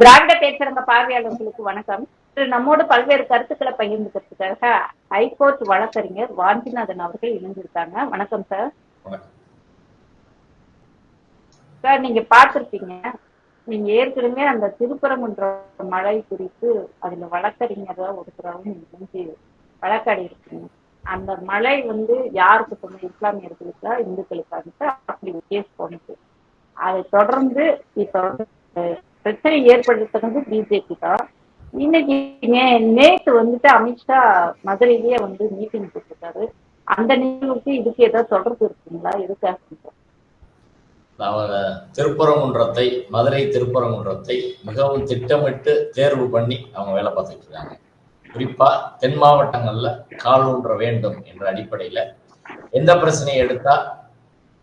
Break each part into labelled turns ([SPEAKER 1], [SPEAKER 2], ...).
[SPEAKER 1] திராவிட பேசுறங்க பார்வையாளர்களுக்கு வணக்கம். நம்மோட நம்மோடு பல்வேறு கருத்துக்களை பகிர்ந்துக்கிறதுக்காக ஹைகோர்ட் வழக்கறிஞர் வாஞ்சிநாதன் அவர்கள் இணைஞ்சிருக்காங்க வணக்கம் சார் சார் நீங்க பார்த்திருப்பீங்க. நீங்க ஏற்கனவே அந்த திருப்பரங்குன்ற மழை குறித்து அதுல வழக்கறிஞரா ஒருத்தராகவும் நீங்க இணைஞ்சு வழக்காடி இருக்கீங்க. அந்த மழை வந்து யாருக்கு சொன்ன இஸ்லாமியர்களுக்கா இந்துக்களுக்காக அப்படி கேஸ் போனது. அதை தொடர்ந்து இப்ப பிரச்சனை ஏற்படுத்துறது பிஜேபி தான். இன்னைக்கு நேத்து வந்துட்டு அமித்ஷா மதுரையிலேயே வந்து மீட்டிங் போட்டிருக்காரு. அந்த நிகழ்வுக்கு இதுக்கு ஏதாவது தொடர்பு இருக்குங்களா? எதுக்காக
[SPEAKER 2] அவங்க திருப்பரங்குன்றத்தை மதுரை திருப்பரங்குன்றத்தை மிகவும் திட்டமிட்டு தேர்வு பண்ணி அவங்க வேலை பார்த்துட்டு இருக்காங்க. குறிப்பா தென் மாவட்டங்கள்ல கால் ஊன்ற வேண்டும் என்ற அடிப்படையில எந்த பிரச்சனையை எடுத்தா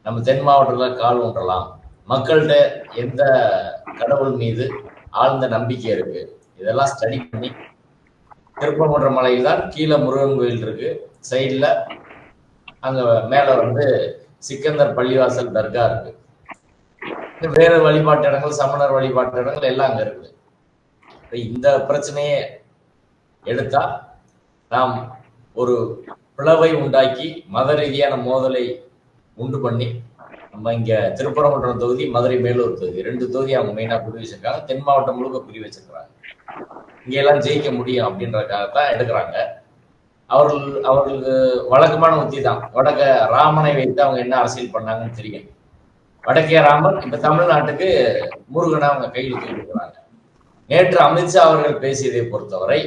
[SPEAKER 2] நம்ம தென் மாவட்டத்துல கால் ஊன்றலாம்? மக்கள்கிட்ட எந்த கடவுள் மீது ஆழ்ந்த நம்பிக்கை இருக்கு? இதெல்லாம் ஸ்டடி பண்ணி திருப்பமன்ற மலையில் தான் கீழே முருகன் கோயில் இருக்கு. சைடில் அங்கே மேலே வந்து சிக்கந்தர் பள்ளிவாசல் தர்கா இருக்கு. வேற வழிபாட்டு இடங்கள் சமணர் வழிபாட்டு இடங்கள் எல்லாம் அங்கே இருக்குது. இப்போ இந்த பிரச்சனையை எடுத்தா நாம் ஒரு பிளவை உண்டாக்கி மத ரீதியான மோதலை உண்டு பண்ணி நம்ம இங்க திருப்பரங்குன்றம் தொகுதி மதுரை மேலூர் தொகுதி. ரெண்டு தொகுதி அவங்க மெயினா குறி வச்சிருக்காங்க. தென் மாவட்டம் முழுக்க குறி வச்சிருக்காங்க இங்க எல்லாம் ஜெயிக்க முடியும் அப்படின்றதுக்காகத்தான் எடுக்கிறாங்க. அவர்கள் அவர்களுக்கு வழக்கமான உத்தி தான். வடக்க ராமனை வைத்து அவங்க என்ன அரசியல் பண்ணாங்கன்னு தெரியும். வடக்கே ராமன் இப்ப தமிழ்நாட்டுக்கு முருகனை அவங்க கையில் தூக்கிடுறாங்க நேற்று அமித்ஷா அவர்கள் பேசியதை பொறுத்தவரை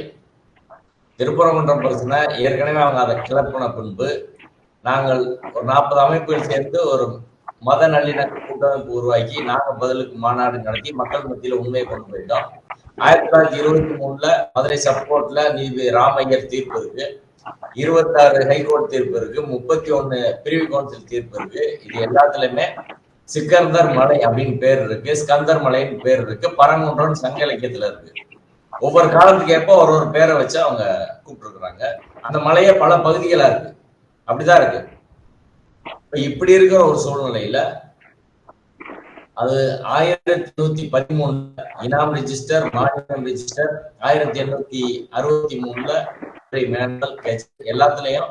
[SPEAKER 2] திருப்பரங்குன்றம் பிரச்சனை ஏற்கனவே அவங்க அதை கிளப்பின பின்பு நாங்கள் ஒரு நாற்பது அமைப்புகள் சேர்ந்து ஒரு மத நல்லிணக்க கூட்டமைப்பு உருவாக்கி நாங்க பதிலுக்கு மாநாடு நடத்தி மக்கள் மத்தியில உண்மையை கொண்டு போயிட்டோம். ஆயிரத்தி தொள்ளாயிரத்தி இருபத்தி மூணுல மதுரை சப்போர்ட்ல நீதி ராமையர் தீர்ப்பு இருக்கு. இருபத்தாறு ஹைகோர்ட் தீர்ப்பு இருக்கு. முப்பத்தி ஒண்ணு பிரிவு கவுன்சில் தீர்ப்பு இருக்கு. இது எல்லாத்துலயுமே சிக்கந்தர் மலை அப்படின்னு பேர் இருக்கு. ஸ்கந்தர் மலைன்னு பேர் இருக்கு. பரங்குன்றம் சங்க இலக்கியத்துல இருக்கு. ஒவ்வொரு காலத்துக்கு ஏற்ப ஒரு ஒரு பேரை வச்சு அவங்க கூப்பிட்டுருக்குறாங்க. அந்த மலையை பல பகுதிகளா இருக்கு. அப்படிதான் இருக்கு. இப்ப இப்படி இருக்கிற ஒரு சூழ்நிலையில அது ஆயிரத்தி நூத்தி பதிமூணுல இனாம் ரிஜிஸ்டர் மாநிலம் ரிஜிஸ்டர் ஆயிரத்தி எண்ணூத்தி அறுபத்தி மூணுல மேண்டல் எல்லாத்துலயும்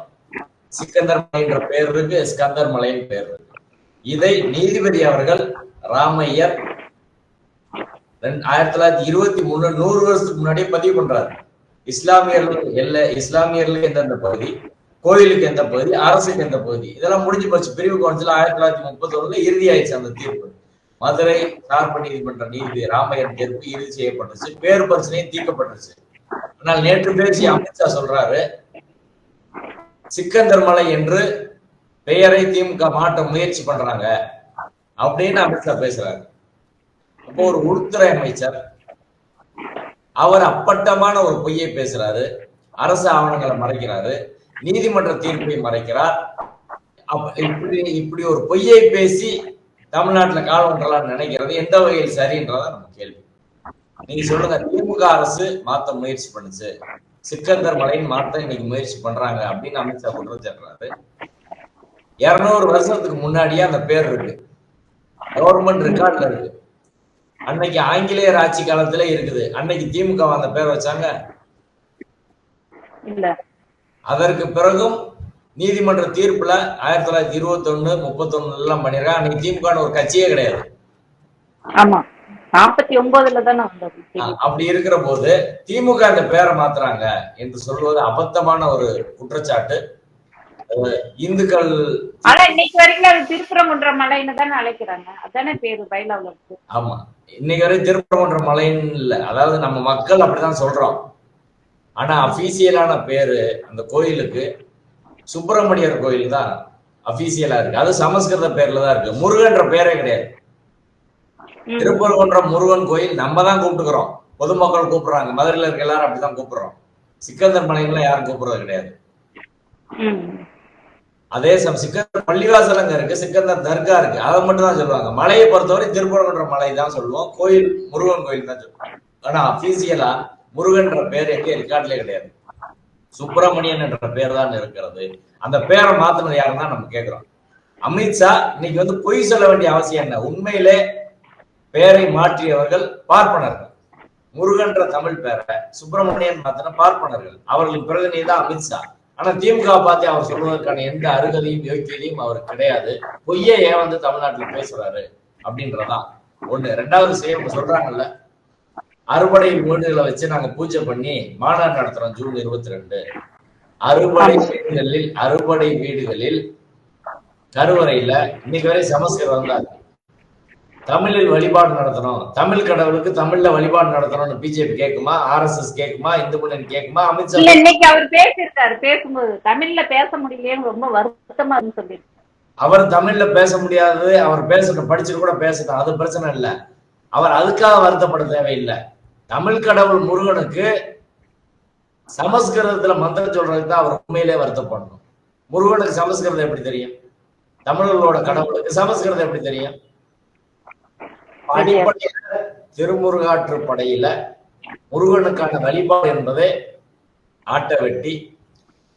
[SPEAKER 2] சிக்கந்தர் மலைன்ற பேர் இருக்கு ஸ்கந்தர் மலைன்னு பேர் இருக்கு. இதை நீதிபதி அவர்கள் ராமையர் ஆயிரத்தி தொள்ளாயிரத்தி இருபத்தி மூணு நூறு வருஷத்துக்கு முன்னாடியே பதிவு பண்றாரு. இஸ்லாமியர்கள் எல்ல இஸ்லாமியர்களுக்கு எந்தெந்த பகுதி? கோயிலுக்கு எந்த பகுதி அரசுக்கு எந்த பகுதி? இதெல்லாம் முடிஞ்சு போச்சு. பிரிவு கவுன்சில் ஆயிரத்தி தொள்ளாயிரத்தி முப்பத்தி ஒண்ணுல இறுதியாயிடுச்சு அந்த தீர்ப்பு. மதுரை சார்பு நீதிமன்ற நீதிபதி ராமையன் தீர்ப்பு இறுதி செய்யப்பட்டுச்சு. பேர் பிரச்சனையும் தீர்க்கப்பட்டுச்சு. ஆனால் நேற்று பேசிய அமித்ஷா சொல்றாரு சிக்கந்தர் மலை என்று பெயரை திமுக மாற்ற முயற்சி பண்றாங்க அப்படின்னு அமித்ஷா பேசுறாரு. அப்போ ஒரு உள்துறை அமைச்சர் அவர் அப்பட்டமான ஒரு பொய்யை பேசுறாரு. அரசு ஆவணங்களை மறைக்கிறாரு. நீதிமன்ற தீர்ப்பை மறைக்கிறார். இப்படி இப்படி ஒரு பொய்யை பேசி தமிழ்நாட்டுல கால் ஒன்றலாம் நினைக்கிறது எந்த வகையில் சரின்றதா நம்ம கேள்வி. நீங்க சொல்லுங்க திமுக அரசு மாத்த முயற்சி பண்ணுச்சு. சிக்கந்தர் மலையின் மாத்த இன்னைக்கு முயற்சி பண்றாங்க அப்படின்னு அமித்ஷா குற்றம் சாட்டுறாரு. இருநூறு வருஷத்துக்கு முன்னாடியே அந்த பேர் இருக்கு. கவர்மெண்ட் ரெக்கார்ட்ல இருக்கு. அன்னைக்கு ஆங்கிலேயர் ஆட்சி காலத்துல இருக்குது. அன்னைக்கு திமுக அந்த பேர் வச்சாங்க?
[SPEAKER 1] இல்ல.
[SPEAKER 2] அதற்கு பிறகும் நீதிமன்ற தீர்ப்புல ஆயிரத்தி தொள்ளாயிரத்தி இருபத்தி ஒண்ணு முப்பத்தி எல்லாம் பண்ணிருக்காங்க அன்னைக்கு திமுக ஒரு கட்சியே கிடையாது.
[SPEAKER 1] ஆமா. நாற்பத்தி ஒன்பதுல தானே
[SPEAKER 2] அப்படி இருக்கிற போது திமுக அந்த பேரை மாத்துறாங்க என்று சொல்வது அபத்தமான ஒரு குற்றச்சாட்டு. இந்துக்கள்
[SPEAKER 1] ஆனா இன்னைக்கு வரைக்கும் அது திருப்பரங்குன்ற மலைன்னு தானே அழைக்கிறாங்க. அதானே பேரு இருக்கு
[SPEAKER 2] ஆமா. இன்னைக்கு வரை திருப்பரங்குன்ற மலைன்னு இல்ல. அதாவது நம்ம மக்கள் அப்படிதான் சொல்றோம். ஆனா அபிஷியலான பேரு அந்த கோயிலுக்கு சுப்பிரமணியர் கோயில் தான் அபிஷியலா இருக்கு. அது சமஸ்கிருத பேர்ல தான் இருக்கு. முருகன்ற பேரே கிடையாது.
[SPEAKER 1] ம்.
[SPEAKER 2] திருப்பரங்குன்றம் முருகன் கோயில் நம்ம தான் கூப்பிட்டுக்கிறோம். பொதுமக்கள் கூப்பிடுறாங்க. மதுரையில இருக்க எல்லாரும் அப்படிதான் கூப்பிடுறோம். சிக்கந்தர் மலைன்லாம் யாரும் கூப்பிடுறது கிடையாது. அதே சமயம் சிக்கந்தர் பள்ளிவாசல் அங்க இருக்கு சிக்கந்தர் தர்கா இருக்கு. அதை மட்டும் தான் சொல்லுவாங்க. மலையை பொறுத்தவரை திருப்பரங்குன்ற மலை தான் சொல்லுவோம். கோயில் முருகன் கோயில் தான் சொல்லுவோம். ஆனா அபிஷியலா முருகன்ற பேர் எங்கே ரெக்கார்ட்லயே கிடையாது. சுப்பிரமணியன் என்ற பேர் தான் இருக்கிறது. அந்த பேரை மாத்தினது யாருன்னா தான் நம்ம கேட்கிறோம் அமித்ஷா இன்னைக்கு வந்து பொய் சொல்ல வேண்டிய அவசியம் என்ன? உண்மையிலே பெயரை மாற்றியவர்கள் பார்ப்பனர்கள். முருகன்ற தமிழ் பேரை சுப்பிரமணியன் மாத்தின பார்ப்பனர்கள். அவர்களின் பிரதிநிதி தான் அமித்ஷா ஆனா திமுக பார்த்து அவர் சொல்வதற்கான எந்த அருகதையும் யோக்கியதையும் அவர் கிடையாது. பொய்யே ஏன் வந்து தமிழ்நாட்டுல பேசுறாரு? அப்படின்றதான். ஒண்ணு. ரெண்டாவது செய்ய சொல்றாங்கல்ல அறுபடை வீடுகளை வச்சு நாங்க பூஜை பண்ணி மாநாடு நடத்துறோம் ஜூன் இருபத்தி ரெண்டு அறுபடை வீடுகளில் அறுபடை வீடுகளில் கருவறையில இன்னைக்கு வரை சமஸ்கிருதம் தான் இருக்கு. தமிழில் வழிபாடு நடத்தணும் தமிழ் கடவுளுக்கு தமிழ்ல வழிபாடு நடத்தணும்னு பிஜேபி கேக்குமா? ஆர்எஸ்எஸ் கேக்குமா? இந்து முன்னணி கேக்குமா? அமித்ஷா
[SPEAKER 1] இன்னைக்கு அவர் பேசியிருக்காரு. பேசும்போது தமிழ்ல பேச முடியலையேன்னு ரொம்ப வருத்தமா இருந்து சொல்லியிருக்காரு.
[SPEAKER 2] அவர் தமிழ்ல பேச முடியாது. அவர் பேசட்டும் படிச்சுட்டு கூட பேசட்டும். அது பிரச்சனை இல்ல. அவர் அதுக்காக வருத்தப்பட தேவையில்லை. தமிழ் கடவுள் முருகனுக்கு சமஸ்கிருதத்துல மந்திரம் சொல்றதுக்கு தான் அவர் உண்மையிலே வருத்தப்படணும். முருகனுக்கு சமஸ்கிருதம் எப்படி தெரியும்? தமிழர்களோட கடவுளுக்கு சமஸ்கிருதம் எப்படி தெரியும்? அடிப்படையில திருமுருகாற்று படையில முருகனுக்கான வழிபாடு என்பதே ஆட்டை வெட்டி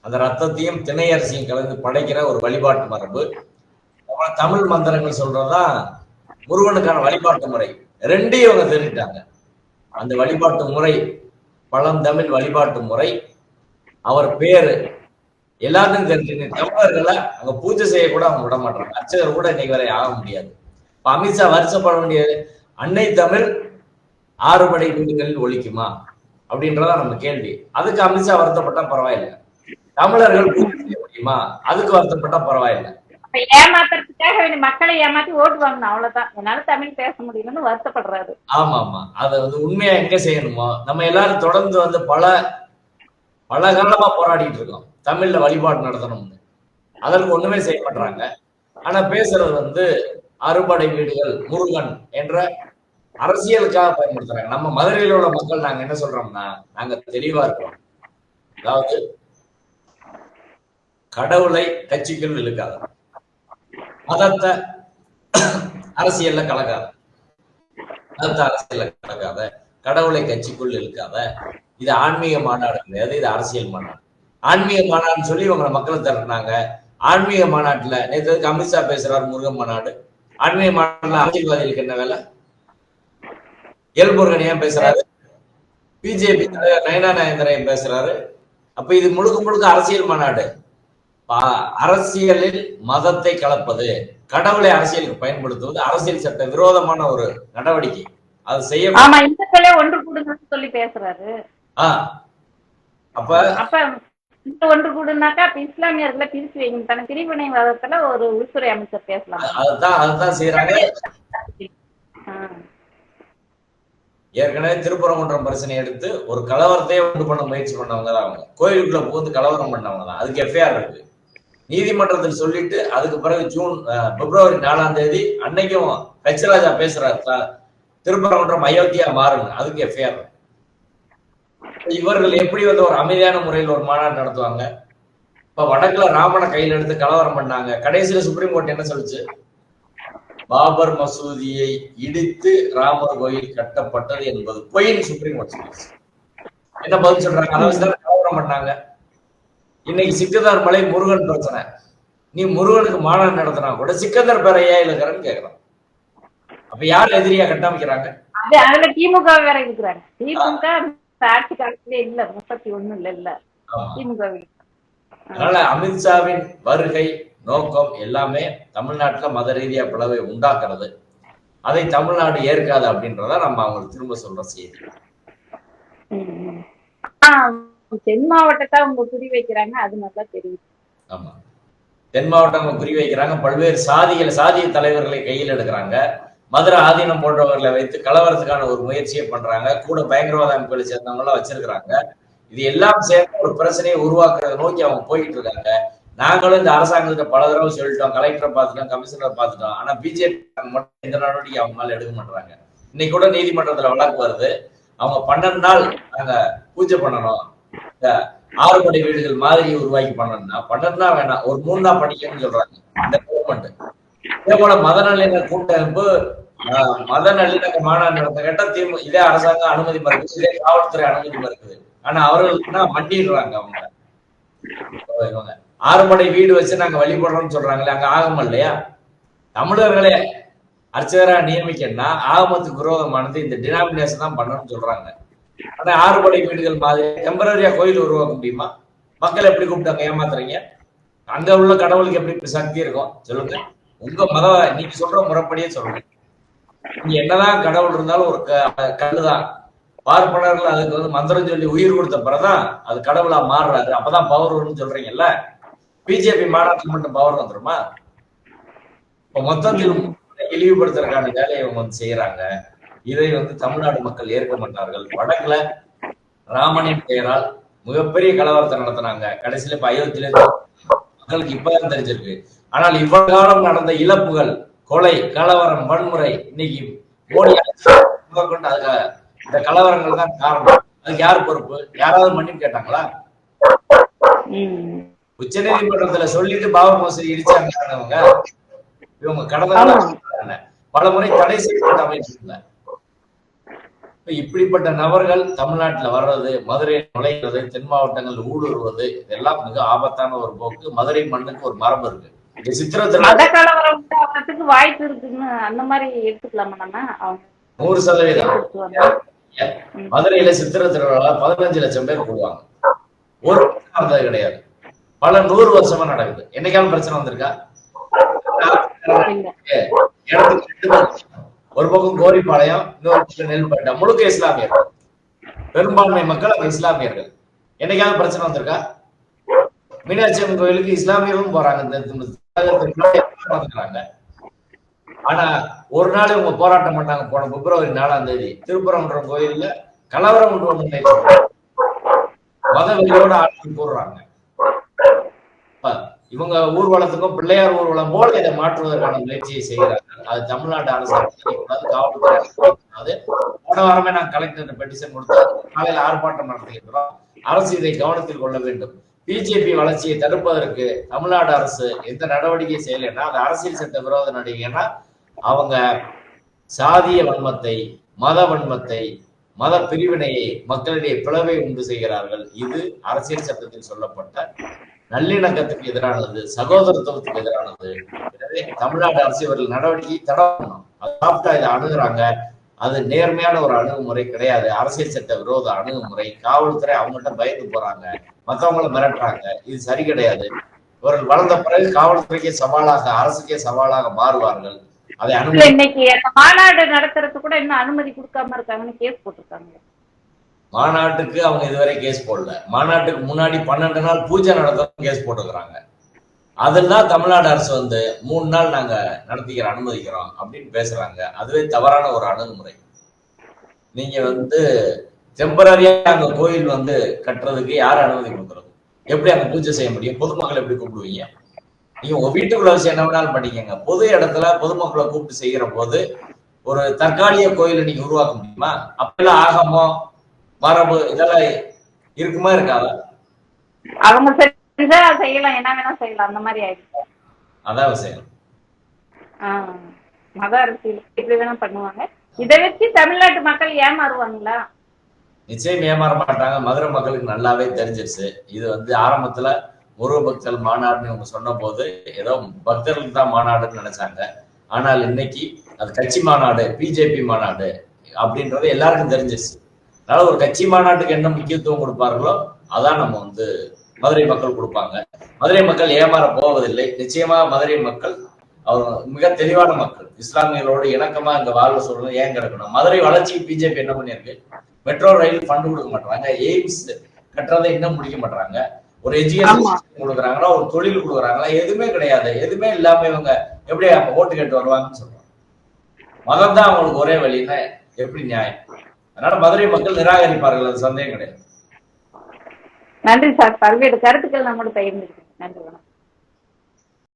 [SPEAKER 2] அந்த ரத்தத்தையும் திணையரிசியும் கலந்து படைக்கிற ஒரு வழிபாட்டு மரபு. தமிழ் மந்திரங்கள் சொல்றதுதான் முருகனுக்கான வழிபாட்டு முறை. ரெண்டையும் இவங்க தெரிஞ்சிட்டாங்க அந்த வழிபாட்டு முறை பழந்தமிழ் வழிபாட்டு முறை. அவர் பேரு எல்லாத்தையும் தெரிஞ்சு தமிழர்களை அங்க பூஜை செய்ய கூட அவங்க விட மாட்டாங்க. அர்ச்சகர் கூட இன்னைக்கு வரை ஆக முடியாது. இப்ப அமித்ஷா வருஷப்பட வேண்டியது அன்னை தமிழ் ஆறுபடை வீடுகளில் ஒழிக்குமா? அப்படின்றதான் நம்ம கேள்வி. அதுக்கு அமித்ஷா வருத்தப்பட்டா பரவாயில்லை. தமிழர்கள் பூஜை செய்ய முடியுமா? அதுக்கு வருத்தப்பட்டா பரவாயில்லை.
[SPEAKER 1] ஏமாத்துறதுக்காக மக்களை ஏமாத்தி ஓட்டு வாங்கணும் அவ்வளவுதான். என்னால தமிழ் பேச முடியலன்னு வருத்தப்படுறாரு.
[SPEAKER 2] ஆமா ஆமா அதை வந்து உண்மையா எங்க செய்யணுமோ நம்ம எல்லாரும் தொடர்ந்து வந்து பல பல காலமா போராடிட்டு இருக்கோம். தமிழ்ல வழிபாடு நடத்தணும்னு. அதற்கு ஒண்ணுமே செய்ய மாட்டாங்க ஆனா பேசுறது வந்து அறுபடை வீடுகள் முருகன் என்ற அரசியலுக்காக பயன்படுத்துறாங்க. நம்ம மதுரையில் உள்ள மக்கள் நாங்க என்ன சொல்றோம்னா நாங்க தெளிவா இருக்கோம். அதாவது கடவுளை கட்சிக்குள் இழுக்காதான் மதத்தை அரசியல்ல கலக்காத. மதத்தை அரசியல்ல கலக்காத. கடவுளை கட்சிக்குள் இழுக்காத. இது ஆன்மீக மாநாடு கிடையாது இது அரசியல் மாநாடு. ஆன்மீக மாநாடுன்னு சொல்லி இவங்களை மக்களை திரட்டினாங்க. ஆன்மீக மாநாட்டுல நேற்று அமித்ஷா பேசுறாரு முருகன் மாநாடு? ஆன்மீக மாநாட்டுல அரசியல்வாதிகளுக்கு என்ன வேலை? எல்முருகன் ஏன் பேசுறாரு? பிஜேபி தலைவர் நயனா நயந்திரன் பேசுறாரு? அப்ப இது முழுக்க முழுக்க அரசியல் மாநாடு. அரசியலில் மதத்தை கலப்பது கடவுளை அரசியலுக்கு பயன்படுத்துவது அரசியல் சட்ட விரோதமான ஒரு நடவடிக்கை. அது செய்ய
[SPEAKER 1] ஒன்று கூடுங்கன்னு சொல்லி பேசுறாரு.
[SPEAKER 2] அப்ப
[SPEAKER 1] அப்ப இந்த ஒன்று கூடுனாக்கா அப்ப இஸ்லாமியர்களை பிரிச்சு வைங்க. தன பிரிவினைவாதத்துல ஒரு உள்துறை அமைச்சர் பேசலாம்.
[SPEAKER 2] அதுதான் அதுதான் செய்யறாங்க. ஏற்கனவே திருப்பரங்குன்றம் பிரச்சனை எடுத்து ஒரு கலவரத்தையே உண்டு பண்ண முயற்சி பண்ணவங்க தான் அவங்க. கோயிலுக்குள்ள புகுந்து கலவரம் பண்ணவங்க தான். அதுக்கு எஃப்ஐஆர் இருக்கு. நீதிமன்றத்தில் சொல்லிட்டு அதுக்கு பிறகு ஜூன் பிப்ரவரி நாலாம் தேதி அன்னைக்கும் ஹெச் ராஜா பேசுறாரு திருப்பரங்குன்றம் அயோத்தியா மாறுங்க. அதுக்கு எஃப்ஐஆர். இவர்கள் எப்படி வந்து ஒரு அமைதியான முறையில் ஒரு மாநாடு நடத்துவாங்க? இப்ப வடக்குல ராமனை கையில் எடுத்து கலவரம் பண்ணாங்க. கடைசியில சுப்ரீம் கோர்ட் என்ன சொல்லுச்சு? பாபர் மசூதியை இடித்து ராமர் கோயில் கட்டப்பட்டது என்பது பொய்ன்னு சுப்ரீம் கோர்ட் சொல்லுச்சு. என்ன பதில் சொல்றாங்க? அதை கலவரம் பண்ணாங்க. இன்னைக்கு சிக்கந்தார் மலை முருகன் பிரச்சனை. நீ முருகனுக்கு மாநாடு நடத்தினா கூட சிக்கந்தர் பேரை ஏன் இழுக்கிறன்னு கேக்குறான். அப்ப யார் எதிரியா கட்டமைக்கிறாங்க?
[SPEAKER 1] அது அதுல திமுக வேற இருக்கிறாங்க. திமுக ஆட்சி காலத்திலே இல்ல. முப்பத்தி ஒண்ணு இல்ல. இல்ல. திமுக.
[SPEAKER 2] அதனால அமித்ஷாவின் வருகை நோக்கம் எல்லாமே தமிழ்நாட்டுல மத ரீதியா பிளவை உண்டாக்குறது. அதை தமிழ்நாடு ஏற்காது அப்படின்றத நம்ம அவங்களுக்கு திரும்ப சொல்ற செய்தி.
[SPEAKER 1] தென் மாவட்டத்தை அவங்க குறி வைக்கிறாங்க அது நல்லா தெரியுது.
[SPEAKER 2] ஆமா. தென் மாவட்டம் குறி வைக்கிறாங்க பல்வேறு சாதிகள் சாதிய தலைவர்களை கையில் எடுக்கிறாங்க. மதுரை ஆதீனம் போன்றவர்களை வைத்து கலவரத்துக்கான ஒரு முயற்சியை பண்றாங்க. கூட பயங்கரவாத அமைப்புகளை சேர்ந்தவங்களாம் வச்சிருக்கிறாங்க. இது எல்லாம் சேர்ந்து ஒரு பிரச்சனையை உருவாக்குறதை நோக்கி அவங்க போயிட்டு இருக்காங்க. நாங்களும் இந்த அரசாங்கத்தை பல தடவை சொல்லிட்டோம். கலெக்டரை பார்த்துட்டோம் கமிஷனரை பார்த்துட்டோம். ஆனா பிஜேபி மட்டும் எந்த நடவடிக்கை அவங்க மேல எடுக்க மாட்டாங்க இன்னைக்கு கூட நீதிமன்றத்துல வழக்கு வருது. அவங்க பன்னெண்டு நாள் நாங்க பூஜை பண்ணணும். ஆறு படை வீடுகள் மாதிரி உருவாக்கி பண்ணணும்னா பன்னெண்டு வேணாம். ஒரு மூணு தான் படிக்கணும்னு சொல்றாங்க. இந்த கவர்மெண்ட் இதே போல மத நல்லிணக்க கூட்டமைப்பு மத நல்லிணக்க மாநாடு நடத்த கேட்டா திமுக இதே அரசாங்கம் அனுமதி மறுக்குது. இதே காவல்துறை அனுமதி மறுக்குது. ஆனா அவர்களுக்குன்னா மண்டிடுறாங்க அவங்க. இவங்க. ஆறுபடை வீடு வச்சு நாங்க வழிபடுறோம்னு சொல்றாங்களே அங்க ஆகம இல்லையா? தமிழர்களே அர்ச்சகரா நியமிக்கணும்னா ஆகமத்துக்கு விரோதமானது இந்த டினாமினேஷன் தான் பண்ணணும்னு சொல்றாங்க. ஆனா ஆறுபடை வீடுகள் மாதிரி டெம்பரரியா கோயில் உருவாக்க முடியுமா? மக்கள் எப்படி கூப்பிட்டாங்க ஏமாத்துறீங்க? அங்க உள்ள கடவுளுக்கு எப்படி சக்தி இருக்கும்? சொல்லுங்க. உங்க மத நீங்க சொல்ற முறைப்படியே சொல்லுங்க. என்னதான் கடவுள் இருந்தாலும் ஒரு க- கல்லுதான். பார்ப்பனர்கள் அதுக்கு வந்து மந்திரம் சொல்லி உயிர் கொடுத்த பிறதான் அது கடவுளா மாறுறாரு. அப்பதான் பவர் வரும்னு சொல்றீங்கல்ல? பிஜேபி மாநாட்டுக்கு மட்டும் பவர் வந்துருமா? இப்ப மொத்தத்தில் இழிவுபடுத்துறதுக்கான வேலையை இவங்க வந்து செய்யறாங்க. இதை வந்து தமிழ்நாடு மக்கள் ஏற்க மாட்டார்கள். வடக்குல ராமனின் பெயரால் மிகப்பெரிய கலவரத்தை நடத்தினாங்க. கடைசியில இப்ப அயோத்தியில மக்களுக்கு இப்பதான் தெரிஞ்சிருக்கு. ஆனால் இவ்வளவு காலம் நடந்த இழப்புகள் கொலை கலவரம் வன்முறை இன்னைக்கு மோடி முதற்கொண்டு அதுக்கு இந்த கலவரங்கள் தான் காரணம். அதுக்கு யார் பொறுப்பு? யாராவது மன்னிப்பு கேட்டாங்களா. உச்ச நீதிமன்றத்துல சொல்லிட்டு பாபர் மசூதி இடிச்சாங்க இவங்க கடந்த பல முறை தடை செய்யப்பட்ட அமைப்பு இப்படிப்பட்ட நபர்கள் தமிழ்நாட்டுல வர்றது மதுரை நுழைகிறது தென் மாவட்டங்கள் ஊடுருவது இதெல்லாம் மிக ஆபத்தான ஒரு போக்கு. மதுரை மண்ணுக்கு ஒரு மரபு இருக்கு. இது சித்திரத்துல
[SPEAKER 1] மத கலவரம் உண்டாகிறதுக்கு வாய்ப்பு இருக்குன்னு அந்த மாதிரி எடுத்துக்கலாமா நம்ம? அவங்க
[SPEAKER 2] நூறு சதவீதம். மதுரையில சித்திர திருவிழா பதினஞ்சு லட்சம் பேர் கூடுவாங்க. ஒரு வந்தது கிடையாது. பல நூறு வருஷமா நடக்குது. என்னைக்காவது பிரச்சனை வந்திருக்கா? ஒரு பக்கம் கோரிப்பாளையம் இன்னொரு பக்கம் நெல்பேட்டை முழுக்க இஸ்லாமியர்கள். பெரும்பான்மை மக்கள் அங்க இஸ்லாமியர்கள். என்னைக்காவது பிரச்சனை வந்திருக்கா? மீனாட்சி அம்மன் கோயிலுக்கு இஸ்லாமியர்களும் போறாங்க. இந்த வந்துக்கிறாங்க ஆனா ஒரு நாள் இவங்க போராட்டம் பண்ணாங்க. போன பிப்ரவரி நாலாம் தேதி. திருப்பரங்குன்றம் கோயில்ல கலவரம் கொண்டு வந்து மத வெறியோட ஆட்கள் போடுறாங்க. இவங்க ஊர்வலத்துக்கும் பிள்ளையார் ஊர்வலம் போல இதை மாற்றுவதற்கான முயற்சியை செய்கிறாங்க. அது தமிழ்நாடு அரசு காவல்துறை அனுமதிக்கக்கூடாது. போன வாரமே நான் கலெக்டர் பெட்டிஷன் கொடுத்து காலையில் ஆர்ப்பாட்டம் நடத்துகின்றோம் அரசு இதை கவனத்தில் கொள்ள வேண்டும். பிஜேபி வளர்ச்சியை தடுப்பதற்கு தமிழ்நாடு அரசு எந்த நடவடிக்கை செய்யலைன்னா அது அரசியல் சட்ட விரோத நடவடிக்கைன்னா அவங்க சாதிய வன்மத்தை மத வன்மத்தை மத பிரிவினையை மக்களிடையே பிளவை உண்டு செய்கிறார்கள். இது அரசியல் சட்டத்தில் சொல்லப்பட்ட நல்லிணக்கத்துக்கு எதிரானது சகோதரத்துவத்துக்கு எதிரானது. எனவே தமிழ்நாடு அரசு இவர்கள் நடவடிக்கை அது சாப்பிட்டா இதை அணுகுறாங்க. அது நேர்மையான ஒரு அணுகுமுறை கிடையாது. அரசியல் சட்ட விரோத அணுகுமுறை. காவல்துறை அவங்கள்ட்ட பயந்து போறாங்க. மத்தவங்கள மிரட்டுறாங்க. இது சரி கிடையாது. இவர்கள் வளர்ந்த பிறகு காவல்துறைக்கே சவாலாக அரசுக்கே சவாலாக மாறுவார்கள். அதை அனுமதி
[SPEAKER 1] இன்னைக்கு மாநாடு நடத்துறதுக்கு கூட இன்னும் அனுமதி கொடுக்காம இருக்காங்கன்னு கேஸ் போட்டிருக்காங்க.
[SPEAKER 2] மாநாட்டுக்கு அவங்க இதுவரை கேஸ் போடல. மாநாட்டுக்கு முன்னாடி பன்னெண்டு நாள் பூஜை நடத்த கேஸ் போட்டுக்கிறாங்க. அதெல்லாம் தமிழ்நாடு அரசு வந்து மூணு நாள் நாங்க நடத்திக்கிற அனுமதிக்கிறோம் அப்படின்னு பேசுறாங்க. அதுவே தவறான ஒரு அணுகுமுறை. நீங்க வந்து டெம்பரரியா அங்க கோயில் வந்து கட்டுறதுக்கு யார் அனுமதி கொடுக்கறது? எப்படி அங்க பூஜை செய்ய முடியும்? பொதுமக்கள் எப்படி கூப்பிடுவீங்க? நீங்க உங்க வீட்டுக்குள்ள வச்சு என்ன வேணாலும் பண்ணிக்கங்க. பொது இடத்துல பொதுமக்களை கூப்பிட்டு செய்யற போது ஒரு தற்காலிக கோயிலை நீங்க உருவாக்க முடியுமா? அப்பெல்லாம் ஆகமோ? மரபு இதெல்லாம் இருக்குமா இருக்காதா
[SPEAKER 1] அவங்க செஞ்சா செய்யலாம். என்ன வேணா செய்யலாம். அந்த மாதிரி ஆயிடுச்சு.
[SPEAKER 2] அதான்
[SPEAKER 1] ஆஹ் மத அரசியல் எப்படி வேணா பண்ணுவாங்க. இதை வச்சு தமிழ்நாட்டு மக்கள் ஏமாறுவாங்களா?
[SPEAKER 2] நிச்சயம் ஏமாற மாட்டாங்க. மதுரை மக்களுக்கு நல்லாவே தெரிஞ்சிருச்சு. இது வந்து ஆரம்பத்துல முருக பக்தர்கள் மாநாடுன்னு இவங்க சொன்ன போது ஏதோ பக்தர்களுக்கு தான் மாநாடுன்னு நினைச்சாங்க. ஆனால் இன்னைக்கு அது கட்சி மாநாடு பிஜேபி மாநாடு அப்படின்றது எல்லாருக்கும் தெரிஞ்சிருச்சு. அதனால ஒரு கட்சி மாநாட்டுக்கு என்ன முக்கியத்துவம் கொடுப்பார்களோ அதான் நம்ம வந்து மதுரை மக்கள் கொடுப்பாங்க. மதுரை மக்கள் ஏமாற போவதில்லை. நிச்சயமா மதுரை மக்கள் அவங்க மிக தெளிவான மக்கள். இஸ்லாமியர்களோடு இணக்கமா இங்க வாழ்வு சொல்லணும் ஏன் கிடக்கணும்? மதுரை வளர்ச்சிக்கு பிஜேபி என்ன பண்ணிருக்கு மெட்ரோ ரயில் ஃபண்ட் கொடுக்க மாட்டாங்க எய்ம்ஸ் கட்டுறதை இன்னும் முடிக்க மாட்டாங்க ஒரு எஜுகேஷன். கொடுக்குறாங்களா? ஒரு தொழில் கொடுக்குறாங்களா? எதுவுமே கிடையாது. எதுவுமே இல்லாம இவங்க எப்படி அப்ப ஓட்டு கேட்டு வருவாங்கன்னு சொல்றாங்க. மதம் தான் அவங்களுக்கு ஒரே வழின்னா எப்படி நியாயம்? அதனால மதுரை மக்கள் நிராகரிப்பார்கள் அது சந்தேகம் கிடையாது.
[SPEAKER 1] நன்றி சார். பல்வேறு கருத்துக்கள் நம்மோட பகிர்ந்துருக்கு நன்றி வணக்கம்.